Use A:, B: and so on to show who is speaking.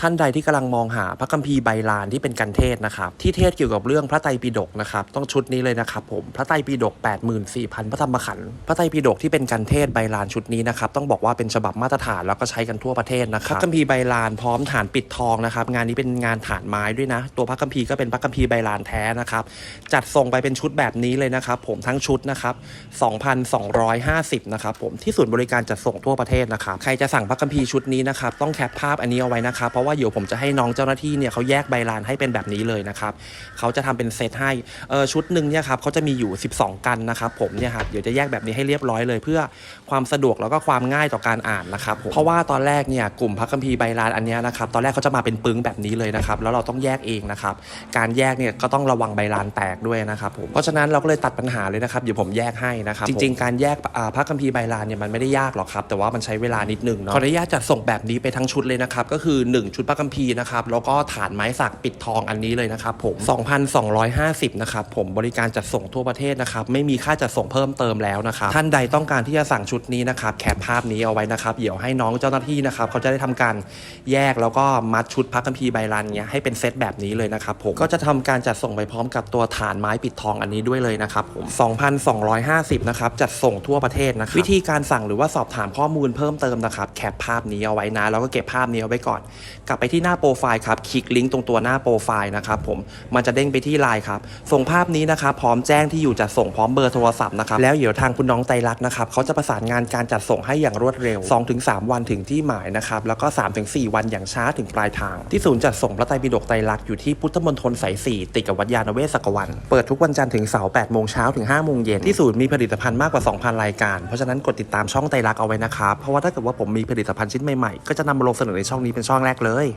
A: ท่านใดที่กำลังมองหาพระคัมภีร์ใบลานที่เป็นกันเทศนะครับ ที่เทศเกี่ยวกับเรื่องพระไตรปิฎกนะครับ ต้องชุดนี้เลยนะครับผมพระไตรปิฎก84,000 พระธรรมขันธ์พระไตรปิฎกที่เป็นกันเทศใบลานชุดนี้นะครับ ต้องบอกว่าเป็นฉบับมาตรฐานแล้วก็ใช้กันทั่วประเทศนะครับพระคัมภีร์ใบลานพร้อมฐานปิดทองนะครับ งานนี้เป็นงานฐานไม้ด้วยนะ ตัวพระคัมภีร์ก็เป็นพระคัมภีร์ใบลานแท้นะครับ จัดส่งไปเป็นชุดแบบนี้เลยนะครับ ผมทั้งชุดนะครับ2,250นะครับผมที่ศูนย์บริการจัดส่งทั่วประเทศนะครับใครจะสั่งพระคัมภีร์ชุดนี้นะครับต้องแคปภาพอันนี้เอาไว้นะครับเพราะว่าเดี๋ยวผมจะให้น้องเจ้าหน้าที่เนี่ยเขาแยกใบลานให้เป็นแบบนี้เลยนะครับเขาจะทำเป็นเซตให้เออชุดหนึ่งเนี่ยครับเขาจะมีอยู่ 12 กันนะครับผมเนี่ยครับเดี๋ยวจะแยกแบบนี้ให้เรียบร้อยเลย เพื่อความสะดวกแล้วก็ความง่ายต่อการอ่านนะครับผมเพราะว่าตอนแรกเนี่ยกลุ่มพระคัมภีร์ใบลานอันเนี้ยนะครับตอนแรกเขาจะมาเป็นปึ้งแบบนี้เลยนะครับแล้วเราต้องแยกเองนะครับการแยกเนี่ยก็ต้องระวังใบลานแตกด้วยนะครับผมเพราะฉะนั้นเราก็เลยตัดปัญหาเลยนะครับเดี๋ยวผมแยกให้นะครับจริงๆ การแยกอ่าพระคัมภีร์ใบลานเนี่ยมันไม่ได้ยากหรอกครับแต่ว่ามันใช้เวลานิดนึงเนาะขออนุญาตจัดส่งแบบนี้ไปทั้งชุดเลยนะครับก็คือ 1ชุดพระคัมภีร์นะครับแล้วก็ฐานไม้สักปิดทองอันนี้เลยนะครับผม 2,250 นะครับผมบริการจัดส่งทั่วประเทศนะครับไม่มีค่าจัดส่งเพิ่มเติมแล้วนะครับท่านใดต้องการที่จะสั่งชุดนี้นะครับแคปภาพนี้เอาไว้นะครับเดี๋ยวให้น้องเจ้าหน้าที่นะครับเขาจะได้ทำการแยกแล้วก็มัดชุดพระคัมภีร์ใบลานเนี้ยให้เป็นเซตแบบนี้เลยนะครับผมก็จะทำการจัดส่งไปพร้อมกับตัวฐานไม้ปิดทองอันนี้ด้วยเลยนะครับผม2,250 นะครับจัดส่งทั่วประเทศนะครับวิธีการสั่งหรือว่าสอบถามข้อมูลเพิ่มเติมนะครับแคปภาพนี้เอาไว้นะแล้วก็เก็บภาพนี้เอาไว้ก่อนกลับไปที่หน้าโปรไฟล์ครับ คลิกลิงก์ตรงตัวหน้าโปรไฟล์นะครับผม มันจะเด้งไปที่ไลน์ครับ ส่งภาพนี้นะครับ พร้อมแจ้งที่อยู่จัดส่งพร้อมเบอร์โทรศัพท์นะครับ แล้วเดี๋ยวทางคุณน้องไตรักนะครับ เขาจะประสานงานการจัดส่งให้อย่างรวดเร็ว 2-3 วันถึงที่หมายนะครับ แล้วก็ 3-4 วันอย่างช้าถึงปลายทาง ที่ศูนย์จัดส่งพระไตรปิฎกไตรักอยู่ที่พุทธมณฑลสาย4ติดกับวัดยาณเวศกวัน เปิดทุกวันจันทร์ถึงเสาร์8โมงเช้าถึง5โมงเย็นที่ศูนย์มีผลิตภัณฑ์มากกว่า 2,000 รายการ เพราะฉะนั้นกดติดตามช่องไตรักเอาไว้นะครับ เพราะว่าถ้าเกิดว่าผมมีผลิตภัณฑ์ชิ้นใหม่ๆ ก็จะนำมาลงเสนอในช่องนี้เป็นช่องแรก可以